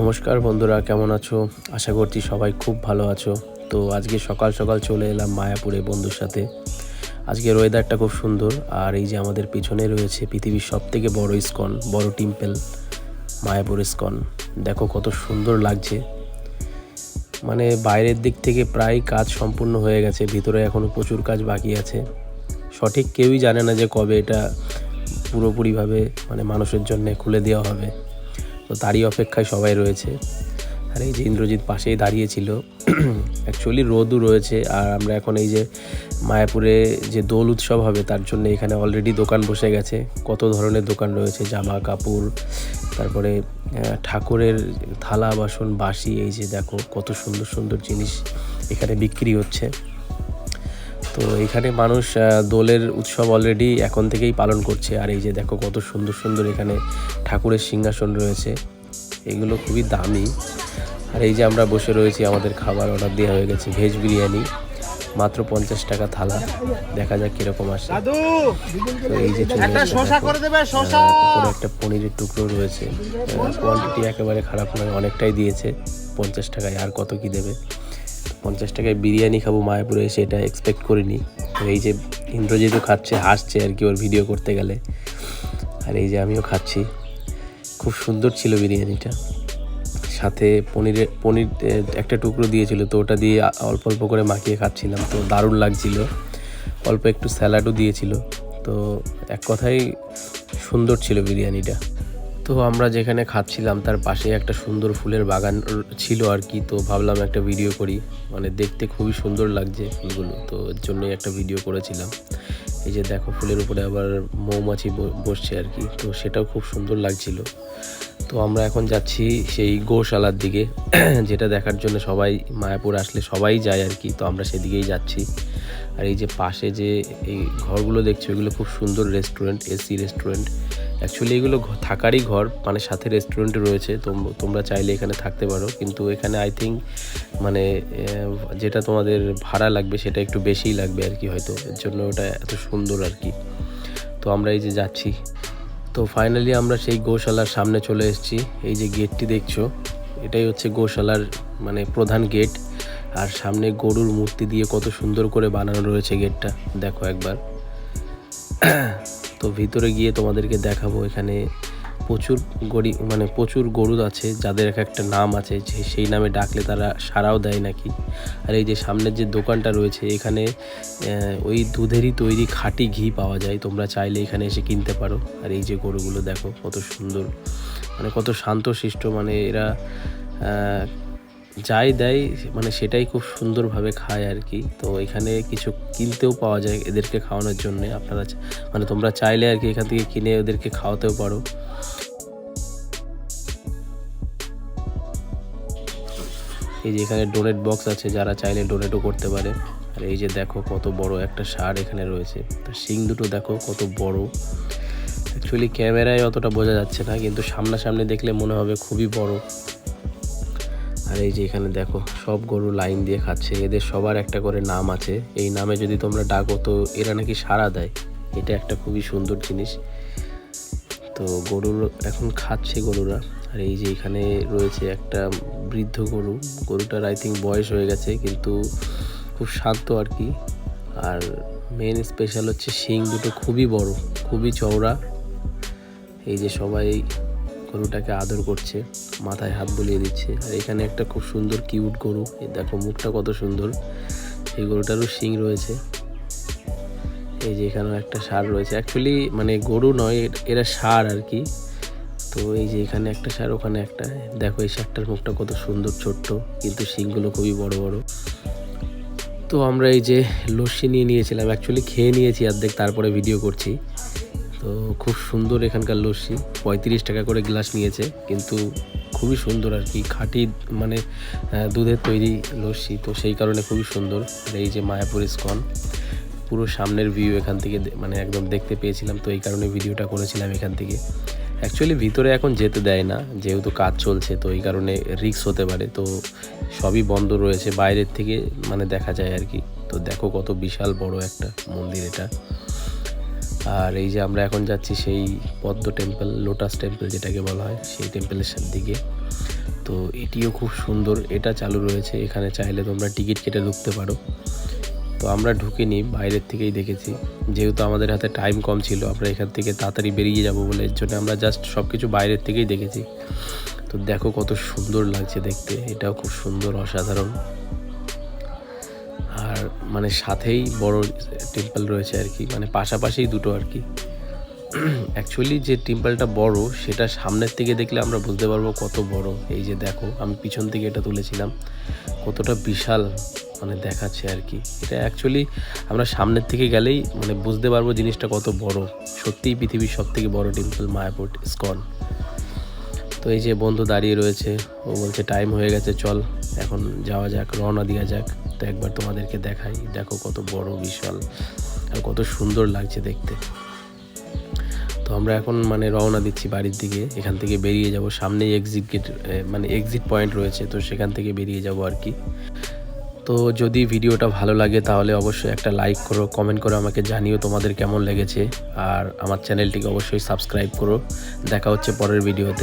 নমস্কার বন্ধুরা, কেমন আছো? আশা করছি সবাই খুব ভালো আছো। তো আজকে সকাল সকাল চলে এলাম মায়াপুরে বন্ধুর সাথে। আজকের ওয়েদারটা খুব সুন্দর, আর এই যে আমাদের পিছনে রয়েছে পৃথিবীর সব থেকে বড় ইস্কন, বড় টিম্পেল, মায়াপুর ইস্কন। দেখো কত সুন্দর লাগছে। মানে বাইরের দিক থেকে প্রায় কাজ সম্পূর্ণ হয়ে গেছে, ভিতরে এখনও প্রচুর কাজ বাকি আছে। সঠিক কেউই জানে না যে কবে এটা পুরোপুরিভাবে মানে মানুষের জন্য খুলে দেওয়া হবে। তো তারই অপেক্ষায় সবাই রয়েছে। আর এই যে ইন্দ্রজিৎ পাশেই দাঁড়িয়েছিল অ্যাকচুয়ালি রোদও রয়েছে আর আমরা এখন এই যে মায়াপুরে যে দোল উৎসব হবে, তার জন্য এখানে অলরেডি দোকান বসে গেছে। কত ধরনের দোকান রয়েছে? জামা কাপড়, তারপরে ঠাকুরের থালা, বাসন বাসি এই যে দেখো কত সুন্দর সুন্দর জিনিস এখানে বিক্রি হচ্ছে। তো এখানে মানুষ দোলের উৎসব অলরেডি এখন থেকেই পালন করছে। আর এই যে দেখো কত সুন্দর সুন্দর এখানে ঠাকুরের সিংহাসন রয়েছে। এগুলো খুবই দামি। আর এই যে আমরা বসে রয়েছি আমাদের খাবার অর্ডার দেওয়া হয়ে গেছে ভেজ বিরিয়ানি। মাত্র পঞ্চাশ টাকা থালা। দেখা যাক কীরকম আসে। তো এই যে চলে একটা উপরে একটা পনিরের টুকরো রয়েছে। কোয়ান্টিটি একেবারে খারাপ নয় অনেকটাই দিয়েছে। পঞ্চাশ টাকায় আর কত কি দেবে? পঞ্চাশ টাকায় বিরিয়ানি খাব মায়াপুরে সেটা এক্সপেক্ট করিনি। এই যে ইন্দ্রজিৎও খাচ্ছে, হাসছে আর কি ওর ভিডিও করতে গেলে। আর এই যে আমিও খাচ্ছি। খুব সুন্দর ছিল বিরিয়ানিটা। সাথে পনিরের পনির একটা টুকরো দিয়েছিল, তো ওটা দিয়ে অল্প অল্প করে মাখিয়ে খাচ্ছিলাম। তো দারুণ লাগছিল। অল্প একটু স্যালাডও দিয়েছিল। তো এক কথাই সুন্দর ছিল বিরিয়ানিটা। তো আমরা যেখানে খাচ্ছিলাম, তার পাশে একটা সুন্দর ফুলের বাগান ছিল আর কি। তো ভাবলাম একটা ভিডিও করি। মানে দেখতে খুবই সুন্দর লাগছে ফুলগুলো। তো এর জন্যই একটা ভিডিও করেছিলাম। এই যে দেখো, ফুলের উপরে আবার মৌমাছি বসছে আর কি। তো সেটাও খুব সুন্দর লাগছিল। তো আমরা এখন যাচ্ছি সেই গোশালার দিকে। যেটা দেখার জন্য সবাই, মায়াপুর আসলে সবাই যায় আর কি। তো আমরা সেদিকেই যাচ্ছি। আর এই যে পাশে যে এই ঘরগুলো দেখছ, এগুলো খুব সুন্দর রেস্টুরেন্ট এসি রেস্টুরেন্ট অ্যাকচুয়ালি এগুলো থাকারই ঘর। মানে সাথে রেস্টুরেন্ট রয়েছে। তোম- তোমরা চাইলে এখানে থাকতে পারো। কিন্তু এখানে আই থিঙ্ক মানে যেটা তোমাদের ভাড়া লাগবে, সেটা একটু বেশিই লাগবে আর কি হয়তো। এর জন্য ওটা এত সুন্দর আর কি। তো আমরা এই যে যাচ্ছি। তো ফাইনালি আমরা সেই গোশালার সামনে চলে এসেছি। এই যে গেটটি দেখছ, এটাই হচ্ছে গোশালার মানে প্রধান গেট আর সামনে গরুর মূর্তি দিয়ে কত সুন্দর করে বানানো রয়েছে গেটটা দেখো একবার। তো ভিতরে গিয়ে তোমাদেরকে দেখাবো এখানে প্রচুর গরি মানে প্রচুর গরু আছে, যাদের এক একটা নাম আছে, যে সেই নামে ডাকলে তারা সারাও দেয় নাকি? আর এই যে সামনের যে দোকানটা রয়েছে, এখানে ওই দুধেরই তৈরি খাঁটি ঘি পাওয়া যায়, তোমরা চাইলে এখানে এসে কিনতে পারো। আর এই যে গরুগুলো দেখো, কত সুন্দর মানে কত শান্তশিষ্ট মানে এরা যাই দেয় মানে সেটাই খুব সুন্দরভাবে খায় আর কি। তো এখানে কিছু কিনতেও পাওয়া যায় এদেরকে খাওয়ানোর জন্য। আপনারা মানে তোমরা চাইলে আর কি এখান থেকে কিনে ওদেরকে খাওয়াতেও পারো। এই যে এখানে ডোনেট বক্স আছে, যারা চাইলে ডোনেটও করতে পারে। আর এই যে দেখো কত বড় একটা সার এখানে রয়েছে। তো শিং দুটো দেখো কত বড়। অ্যাকচুয়ালি ক্যামেরায় অতটা বোঝা যাচ্ছে না, কিন্তু সামনাসামনি দেখলে মনে হবে খুবই বড়। আর এই যে এখানে দেখো, সব গরু লাইন দিয়ে খাচ্ছে। এদের সবার একটা করে নাম আছে। এই নামে যদি তোমরা ডাকো, তো এরা নাকি সাড়া দেয়। এটা একটা খুবই সুন্দর জিনিস। তো গরুর, এখন খাচ্ছে গরুরা। আর এই যে এখানে রয়েছে একটা বৃদ্ধ গরু। গরুটার আই থিঙ্ক বয়স হয়ে গেছে, কিন্তু খুব শান্ত আর কি। আর মেন স্পেশাল হচ্ছে শিং, দুটো খুবই বড়, খুবই চওড়া। এই যে সবাই গরুটাকে আদর করছে, মাথায় হাত বুলিয়ে দিচ্ছে। আর এখানে একটা খুব সুন্দর কিউট গরু। দেখো মুখটা কত সুন্দর। এই গরুটারও শিং রয়েছে। এই যে এখানেও একটা সার রয়েছে। অ্যাকচুয়ালি মানে গরু নয়, এরা সার আর কি। তো এই যে এখানে একটা সার, ওখানে একটা। দেখো এই সারটার মুখটা কত সুন্দর ছোট্ট, কিন্তু শিংগুলো খুবই বড় বড়। তো আমরা এই যে লস্যি নিয়ে নিয়েছিলাম। অ্যাকচুয়ালি খেয়ে নিয়েছি অর্ধেক, তারপরে ভিডিও করছি। তো খুব সুন্দর এখানকার লস্যি। পঁয়ত্রিশ টাকা করে গ্লাস নিয়েছে, কিন্তু খুবই সুন্দর আর কি। খাঁটি মানে দুধের তৈরি লস্যি, তো সেই কারণে খুবই সুন্দর। এই যে মায়াপুর ইস্কন, পুরো সামনের ভিউ এখান থেকে মানে একদম দেখতে পেয়েছিলাম, তো এই কারণে ভিডিওটা করেছিলাম এখান থেকে। অ্যাকচুয়ালি ভিতরে এখন যেতে দেয় না, যেহেতু কাজ চলছে, তো এই কারণে রিক্স হতে পারে। তো সবই বন্ধ রয়েছে, বাইরের থেকে মানে দেখা যায় আর কি। তো দেখো কত বিশাল বড় একটা মন্দির এটা। আর এই যে আমরা এখন যাচ্ছি সেই পদ্ম টেম্পল, লোটাস টেম্পল যেটাকে বলা হয়, সেই টেম্পলের দিকে। তো এটিও খুব সুন্দর, এটা চালু রয়েছে। এখানে চাইলে তোমরা টিকিট কেটে ঢুকতে পারো। তো আমরা ঢুকিনি, বাইরের থেকেই দেখেছি। যেহেতু আমাদের হাতে টাইম কম ছিল, আমরা এখান থেকে তাড়াতাড়ি বেরিয়ে যাব বলে এর জন্য আমরা জাস্ট সব কিছু বাইরের থেকেই দেখেছি। তো দেখো কত সুন্দর লাগছে দেখতে, এটাও খুব সুন্দর, অসাধারণ। মানে সাথেই বড় টেম্পল রয়েছে আর কি। মানে পাশাপাশিই দুটো আর কি। অ্যাকচুয়ালি যে টেম্পলটা বড়, সেটা সামনের থেকে দেখলে আমরা বুঝতে পারব কত বড়। এই যে দেখো, আমি পিছন থেকে এটা তুলেছিলাম। কতটা বিশাল মানে দেখাচ্ছে আর কি। এটা অ্যাকচুয়ালি আমরা সামনের থেকে গেলেই মানে বুঝতে পারব জিনিসটা কত বড়। সত্যিই পৃথিবীর সব থেকে বড় টেম্পল মায়াপুর ইস্কন তো এই যে বন্ধু দাঁড়িয়ে রয়েছে, ও বলছে টাইম হয়ে গেছে, চল। এখন যাওয়া যাক, রওনা দেওয়া যাক। তো একবার তোমাদেরকে দেখাই। দেখো কত বড় বিশাল আর কত সুন্দর লাগছে দেখতে। তো আমরা এখন মানে রওনা দিচ্ছি বাড়ির দিকে। এখান থেকে বেরিয়ে যাব। সামনেই এক্সিট গেট মানে এক্সিট পয়েন্ট রয়েছে। তো সেখান থেকে বেরিয়ে যাব আর কি। তো যদি ভিডিওটা ভালো লাগে তাহলে অবশ্যই একটা লাইক করো কমেন্ট করো, আমাকে জানিও তোমাদের কেমন লেগেছে। আর আমার চ্যানেলটিকে অবশ্যই সাবস্ক্রাইব করো। দেখা হচ্ছে পরের ভিডিওতে